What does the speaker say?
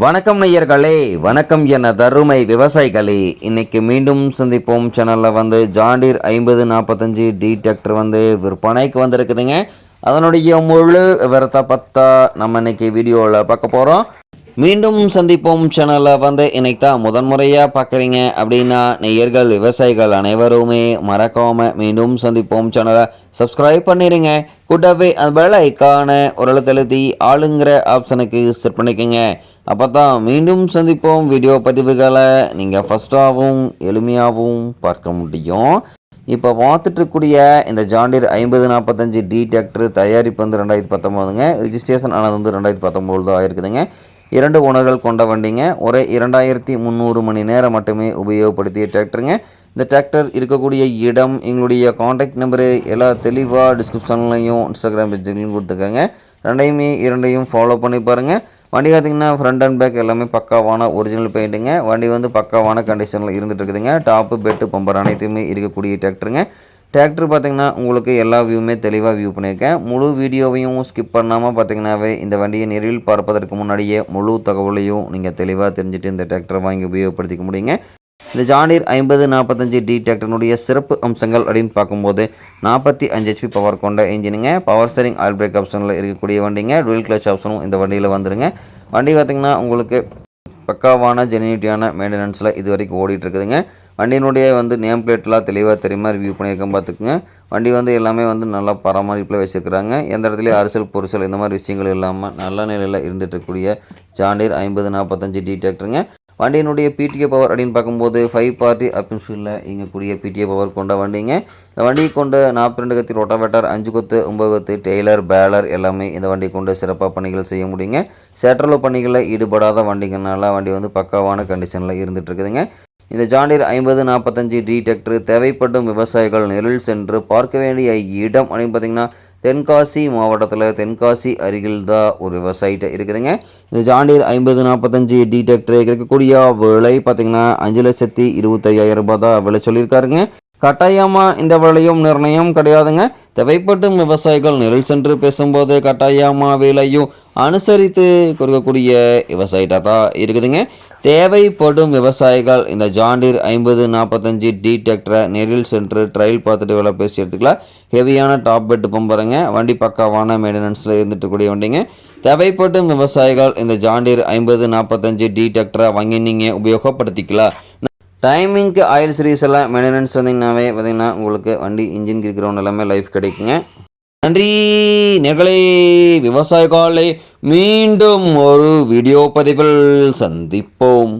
வணக்கம் நேயர்களே வணக்கம் என தருமை விவசாயிகளே. இன்னைக்கு மீண்டும் சந்திப்போம். சேனலில் வந்து ஜாண்டீர் ஐம்பது நாற்பத்தஞ்சு டி டிராக்டர் வந்து விற்பனைக்கு வந்திருக்குதுங்க. அதனுடைய முழு விவரத்தை பார்த்தா நம்ம இன்னைக்கு வீடியோவில் பார்க்க போகிறோம் மீண்டும் சந்திப்போம். சேனலில் வந்து இன்னைக்கு தான் முதன்முறையாக பார்க்குறீங்க அப்படின்னா நேயர்கள் விவசாயிகள் அனைவருமே மறக்காமல் மீண்டும் சந்திப்போம். சேனலை சப்ஸ்கிரைப் பண்ணிடுங்க கூட்டவே அந்த பெல் ஐக்கான ஒரு எழுத்தழுத்தி ஆளுங்கிற ஆப்ஷனுக்கு செட் பண்ணிக்கோங்க. அப்போ தான் மீண்டும் சந்திப்போம் வீடியோ பதிவுகளை நீங்கள் ஃபஸ்ட்டாகவும் எளிமையாகவும் பார்க்க முடியும். இப்போ பார்த்துட்ருக்கூடிய இந்த ஜாண்டியர் ஐம்பது நாற்பத்தஞ்சு டி டிராக்டர் தயாரிப்பு வந்து ரெண்டாயிரத்தி பத்தொம்போதுங்க. ரிஜிஸ்ட்ரேஷன் ஆனது வந்து ரெண்டாயிரத்தி பத்தொம்போது தான் ஆயிருக்குதுங்க இரண்டு உணர்கள் கொண்ட வண்டிங்க. ஒரே இரண்டாயிரத்தி முந்நூறு மணி நேரம் மட்டுமே உபயோகப்படுத்திய டிராக்டருங்க இந்த டிராக்டர் இருக்கக்கூடிய இடம் எங்களுடைய காண்டாக்ட் நம்பரு எல்லா தெளிவாக டிஸ்கிரிப்ஷன்லையும் இன்ஸ்டாகிராம் பேஜ்லையும் கொடுத்துருக்காங்க ரெண்டையுமே இரண்டையும் ஃபாலோ பண்ணி பாருங்கள் வண்டி பார்த்திங்கன்னா ஃப்ரண்ட் அண்ட் பேக் எல்லாமே பக்காவான ஒரிஜினல் பெயிண்ட்டுங்க வண்டி வந்து பக்காவான கண்டிஷனில் இருந்துகிட்டு இருக்குதுங்க டாப்பு பெட்டு பம்பர் அனைத்துமே இருக்கக்கூடிய டிராக்டருங்க டிராக்டர் பார்த்திங்கன்னா உங்களுக்கு எல்லா வியூவுமே தெளிவாக வியூ பண்ணியிருக்கேன். முழு வீடியோவையும் ஸ்கிப் பண்ணாமல் பார்த்தீங்கன்னாவே இந்த வண்டியை நேரில் பார்ப்பதற்கு முன்னாடியே முழு தகவலையும் நீங்கள் தெளிவாக தெரிஞ்சுட்டு இந்த டிராக்டரை வாங்கி உபயோகப்படுத்திக்க முடியுங்க. இந்த ஜாண்டீர் ஐம்பது நாற்பத்தஞ்சு டி டிராக்டர்னுடைய சிறப்பு அம்சங்கள் அப்படின்னு பார்க்கும்போது நாற்பத்தி அஞ்சு ஹெச்பி பவர் கொண்ட இன்ஜினுங்க பவர் ஸ்டரிங் ஆயில் பிரேக் ஆப்ஷனில் இருக்கக்கூடிய வண்டிங்க. டுவெல் கிளச் ஆப்ஷனும் இந்த வண்டியில் வந்துருங்க. வண்டி பார்த்திங்கன்னா உங்களுக்கு பக்காவான ஜெனினிட்டியான மெயின்டெனன்ஸில் இது வரைக்கும் ஓடிட்டுருக்குதுங்க. வண்டியினுடைய வந்து நேம் பிளேட்லாம் தெளிவாக தெரியுமா? ரிவ்யூ பண்ணியிருக்கேன் பார்த்துக்குங்க. வண்டி வந்து எல்லாமே வந்து நல்லா பராமரிப்பில் வச்சுருக்கிறாங்க. எந்த இடத்துலையும் அரசல் பொரிசல் இந்த மாதிரி விஷயங்கள் இல்லாமல் நல்ல நிலையில் இருந்துட்டு இருக்கக்கூடிய ஜாண்டீர் ஐம்பது நாற்பத்தஞ்சு டி வண்டியினுடைய பிடிஏ பவர் அப்படின்னு பார்க்கும்போது ஃபைவ் பார்ட்டி அப்ஷனில் இயங்கக்கூடிய பிடிஏ பவர் கொண்ட வண்டிங்க. இந்த வண்டியை கொண்டு நாற்பத்தி ரெண்டு கத்தி ரொட்டாவேட்டர் அஞ்சு கொத்து ஒம்பது கொத்து டெய்லர் பேலர் எல்லாமே இந்த வண்டியை கொண்டு சிறப்பாக பணிகள் செய்ய முடியுங்க. செட்ரல் பணிகளில் ஈடுபடாத வண்டிங்கனால வண்டி வந்து பக்காவான கண்டிஷனில் இருந்துட்டு இருக்குதுங்க இந்த ஜாண்டியர் ஐம்பது நாற்பத்தஞ்சு டி டிராக்டர் தேவைப்படும் விவசாயிகள் நெருள் சென்று பார்க்க வேண்டிய இடம் அப்படின்னு பார்த்தீங்கன்னா தென்காசி மாவட்டத்தில் தென்காசி அருகில் தான் ஒரு விவசாயிட்ட இருக்குதுங்க. இந்த ஜாண்டியர் ஐம்பது நாற்பத்தஞ்சு டிடெக்டர் கிடைக்கக்கூடிய விலை பார்த்தீங்கன்னா அஞ்சு லட்சத்தி இருபத்தையாயிரம் ரூபாய் தான் விலை சொல்லியிருக்காருங்க. கட்டாயமாக இந்த விலையும் நிர்ணயம் கிடையாதுங்க. தேவைப்படும் விவசாயிகள் நெருள் சென்று பேசும்போது கட்டாயமாக விலையும் அனுசரித்து கொடுக்கக்கூடிய விவசாயிட்டா தான் இருக்குதுங்க. தேவைப்படும் விவசாயிகள் இந்த ஜாண்டீர் ஐம்பது நாற்பத்தஞ்சு டி டிராக்டரை நேரில் சென்று ட்ரையல் பார்த்துட்டு வேலை பேசி எடுத்துக்கலாம். ஹெவியான டாப் பெட் பம்புறங்க வண்டி பக்காவான மெயின்டெனன்ஸில் இருந்துட்டு கூடிய வண்டிங்க. தேவைப்படும் விவசாயிகள் இந்த ஜாண்டீர் ஐம்பது நாற்பத்தஞ்சு டி டிராக்டரை வாங்கி நீங்கள் உபயோகப்படுத்திக்கலாம். டைமிங்க்கு ஆயில் சீரீஸ் எல்லாம் மெயின்டெனன்ஸ் வந்தீங்கன்னாவே பார்த்தீங்கன்னா உங்களுக்கு வண்டி இன்ஜின் கிரிக்கிறவங்க எல்லாமே லைஃப் கிடைக்குங்க. நன்றி. நேர்களே விவசாய காலை மீண்டும் ஒரு வீடியோ பதிவில் சந்திப்போம்.